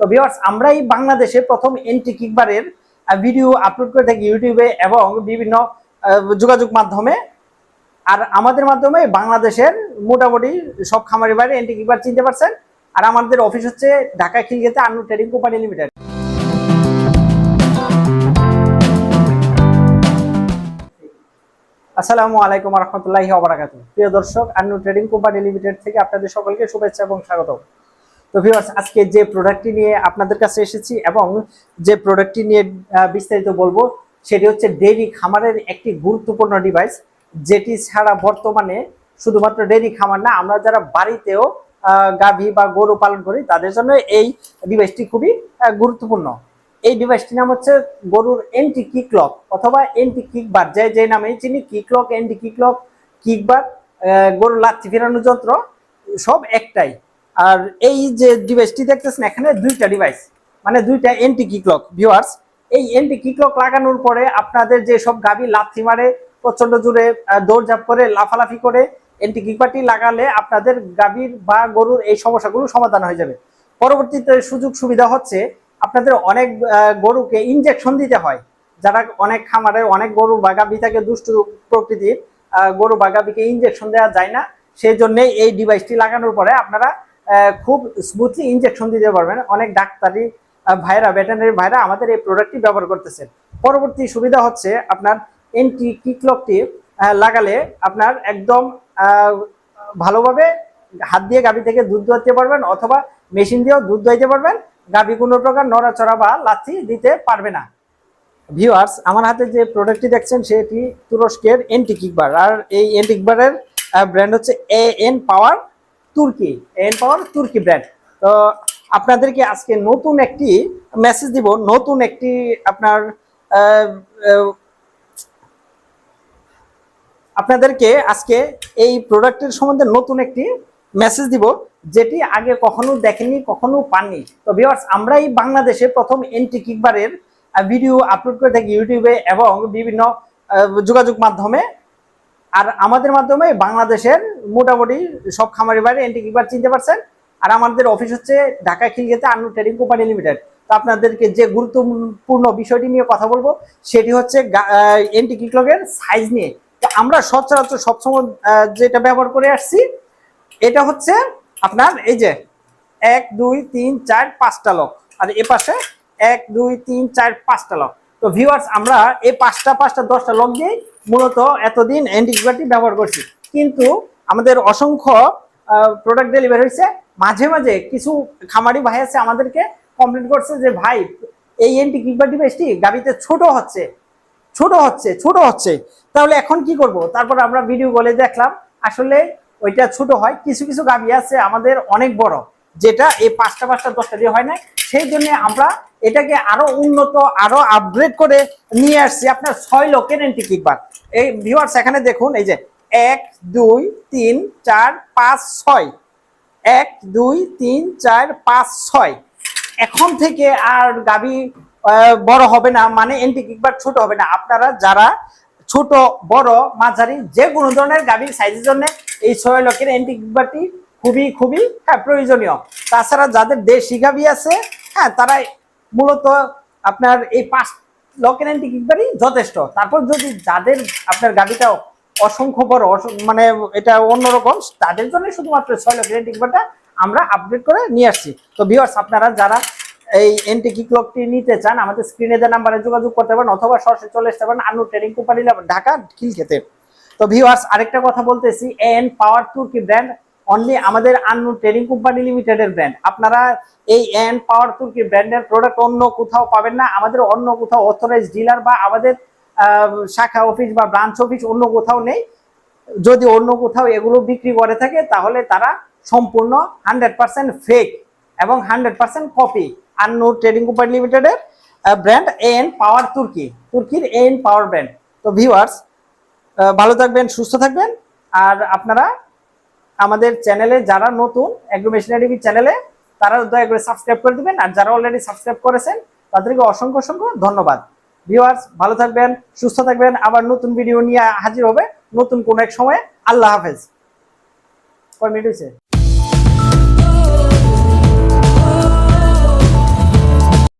তো ভিউয়ার্স আমরাই বাংলাদেশে প্রথম এন্টি কিকবারের ভিডিও আপলোড করে থাকি ইউটিউবে এবং বিভিন্ন যোগাযোগ মাধ্যমে। আর আমাদের মাধ্যমে বাংলাদেশের মোটামুটি সব খামারের বাইরে এন্টি কিকবার চিনতে পারছেন। আর আমাদের অফিস হচ্ছে ঢাকা খিলগেতে আন্নু ট্রেডিং কোম্পানি লিমিটেড আসসালামু আলাইকুম রহমতুল্লাহি ওবরাকাতু প্রিয় দর্শক আন্নু ট্রেডিং কোম্পানি লিমিটেড থেকে আপনাদের সকলকে শুভেচ্ছা এবং স্বাগত তো ভিউয়ার্স আজকে যে প্রোডাক্টটি নিয়ে আপনাদের কাছে এসেছি এবং যে প্রোডাক্টটি নিয়ে বিস্তারিত বলব, সেটি হচ্ছে ডেইরি খামারের একটি গুরুত্বপূর্ণ ডিভাইস যেটি ছাড়া বর্তমানে শুধুমাত্র ডেইরি খামার না, আমরা যারা বাড়িতেও গাভী বা গরু পালন করি, তাদের জন্য এই ডিভাইসটি খুবই গুরুত্বপূর্ণ। এই ডিভাইসটির নাম হচ্ছে গরুর এন্টি কিকলক অথবা এন্টি কিকবার যে যে নামেই চিনি কিকলক এন্টি কিকলক কিকবার গরুর লাচ্ছি ফেরানোর যন্ত্র, সব একটাই। আর এই যে ডিভাইসটি দেখতেছেন, এখানে দুইটা ডিভাইস মানে দুইটা এন্টি কিকলক ভিউয়ার্স এই এন্টি কিকলক লাগানোর পরে আপনাদের যে সব গাভী লাথি মারে প্রচণ্ড জোরে দৌড়ঝাঁপ করে, লাফালাফি করে এন্টি কিকবারটি লাগালে আপনাদের গাভীর বা গরুর এই সমস্যাগুলো সমাধান হয়ে যাবে। পরবর্তীতে সুযোগ সুবিধা হচ্ছে, আপনাদের অনেক গরুকে ইনজেকশন দিতে হয়। যারা অনেক খামারে অনেক গরু বা গাভী থাকে দুষ্টু প্রকৃতির গরু বা গাভীকে ইনজেকশন দেওয়া যায় না। সেই জন্য এই ডিভাইসটি লাগানোর পরে আপনারা খুব স্মুথলি ইনজেকশন দিতে পারবেন। অনেক ডাক্তারি ভাইরা ভেটেনারি ভাইরা আমাদের এই প্রোডাক্টটি ব্যবহার করতেছেন। পরবর্তী সুবিধা হচ্ছে আপনার এন্টি কিকলকটি লাগালে আপনার একদম ভালোভাবে হাত দিয়ে গাভী থেকে দুধ দোয়াতে পারবেন অথবা মেশিন দিয়েও দুধ দোয়াইতে পারবেন। গাভী কোনো প্রকার নড়াচড়া বা লাথি দিতে পারবে না। ভিউয়ার্স আমার হাতে যে প্রোডাক্টটি দেখছেন সেটি তুরস্কের এন্টি কিকবার আর এই এন্টি কিকবারের ব্র্যান্ড হচ্ছে এ এন পাওয়ার তুর্কি, এন পাওয়ার তুর্কি ব্র্যান্ড তো আপনাদেরকে আজকে নতুন একটি মেসেজ দিব, নতুন একটি আপনার আপনাদেরকে আজকে এই প্রোডাক্টের সম্বন্ধে নতুন একটি মেসেজ দিব, যেটি আগে কখনো দেখেনি কখনো পাননি। তো ভিউয়ার্স আমরাই বাংলাদেশে প্রথম এন্টি কিকবারের ভিডিও আপলোড করে থাকি ইউটিউবে এবং বিভিন্ন যোগাযোগ মাধ্যমে আর আমাদের মাধ্যমে বাংলাদেশের মোটামুটি সব খামারি বাইরে এন্টি কিকবার চিনতে পারছেন। আর আমাদের অফিস হচ্ছে ঢাকা খিলগেতে আন্নু ট্রেডিং কোম্পানি লিমিটেড তো আপনাদেরকে যে গুরুত্বপূর্ণ বিষয়টি নিয়ে কথা বলব, সেটি হচ্ছে এন্টি কিকলকের সাইজ নিয়ে। তো আমরা সচরাচর সবসময় যেটা ব্যবহার করে আসছি, এটা হচ্ছে আপনার এই যে এক, দুই, তিন, চার, পাঁচটা লক আর এ পাশে এক, দুই, তিন, চার, পাঁচটা লক তো ভিউয়ার্স আমরা এই পাঁচটা পাঁচটা, দশটা লক দিয়ে মূলত এতদিন অ্যান্টিবায়োটিক ব্যবহার করছি। কিন্তু আমাদের অসংখ্য প্রোডাক্ট ডেলিভারি হয়েছে। মাঝে মাঝে কিছু খামারি ভাই আছে আমাদেরকে কমপ্লেন করছে যে, ভাই, এই অ্যান্টিবায়োটিক ডিভাইসটি গাবিতে ছোট হচ্ছে ছোট হচ্ছে ছোট হচ্ছে। তাহলে এখন কি করব? তারপর আমরা ভিডিও বলে দেখলাম, আসলে ওইটা ছোট হয়। কিছু কিছু গাবি আছে আমাদের অনেক বড়। যেটা এই পাঁচটা পাঁচটা দশটা দিয়ে হয় না সেই জন্য আমরা এটাকে আরও উন্নত, আরও আপগ্রেড করে নিয়ে আসছি আপনার ছয় লোকের এন্টি কিকবার এই ভিউয়ার্স এখানে দেখুন, এই যে এক, দুই, তিন, চার, পাঁচ, ছয়। এক, দুই, তিন, চার, পাঁচ, ছয়। এখন থেকে আর গাবি বড় হবে না মানে এন্টি কিকবার ছোট হবে না। আপনারা যারা ছোট, বড়, মাঝারি যে কোনো ধরনের গাভীর সাইজের জন্য এই ছয় লোকের কিকবারটি খুবই খুবই হ্যাঁ প্রয়োজনীয়। তাছাড়া যাদের দেশি গাভী আছে হ্যাঁ তারা মূলত আপনার এই পাঁচ লকের এন্টি কিকবারই যথেষ্ট। তারপর যদি যাদের আপনার গাড়িটা অসংখ্য বড় মানে এটা অন্যরকম, তাদের জন্য শুধুমাত্র ছয় লকের এন্টি কিকবারটা আমরা আপডেট করে নিয়ে আসছি। তো ভিউয়ার্স আপনারা যারা এই এন্টি কিকলকটি নিতে চান, আমাদের স্ক্রিনে দেওয়া নাম্বারে যোগাযোগ করতে পারেন, অথবা সরাসরি চলে আসতে পারেন আনু ট্রেডিং কোম্পানি ঢাকা খিলক্ষেতে। তো ভিউয়ার্স আরেকটা কথা বলতেছি এন পাওয়ার তুর্কি ব্র্যান্ড অনলি আমাদের আনু ট্রেডিং কোম্পানি লিমিটেডের ব্র্যান্ড আপনারা এই এন পাওয়ার তুর্কি ব্র্যান্ডের প্রোডাক্ট অন্য কোথাও পাবেন না। আমাদের অন্য কোথাও অথরাইজ ডিলার বা আমাদের শাখা অফিস বা ব্রাঞ্চ অফিস অন্য কোথাও নেই। যদি অন্য কোথাও এগুলো বিক্রি করে থাকে, তাহলে তারা সম্পূর্ণ হান্ড্রেড পার্সেন্ট ফেক এবং hundred percent copy Annu trading company লিমিটেডের ব্র্যান্ড এন পাওয়ার তুর্কি তুর্কির এন পাওয়ার ব্র্যান্ড তো ভিউয়ার্স ভালো থাকবেন, সুস্থ থাকবেন। আর আপনারা আমাদের চ্যানেলে যারা নতুন অ্যাগ্রো মেশিনারি চ্যানেলে তারা দয়া করে সাবস্ক্রাইব করে দিবেন। আর যারা অলরেডি সাবস্ক্রাইব করেছেন, তাদেরকে অসংখ্য অসংখ্য ধন্যবাদ। ভিউয়ার্স ভালো থাকবেন, সুস্থ থাকবেন। আবার নতুন ভিডিও নিয়ে হাজির হবে নতুন কোনো এক সময়ে। আল্লাহ হাফেজ। কয় মিনিট হয়েছে?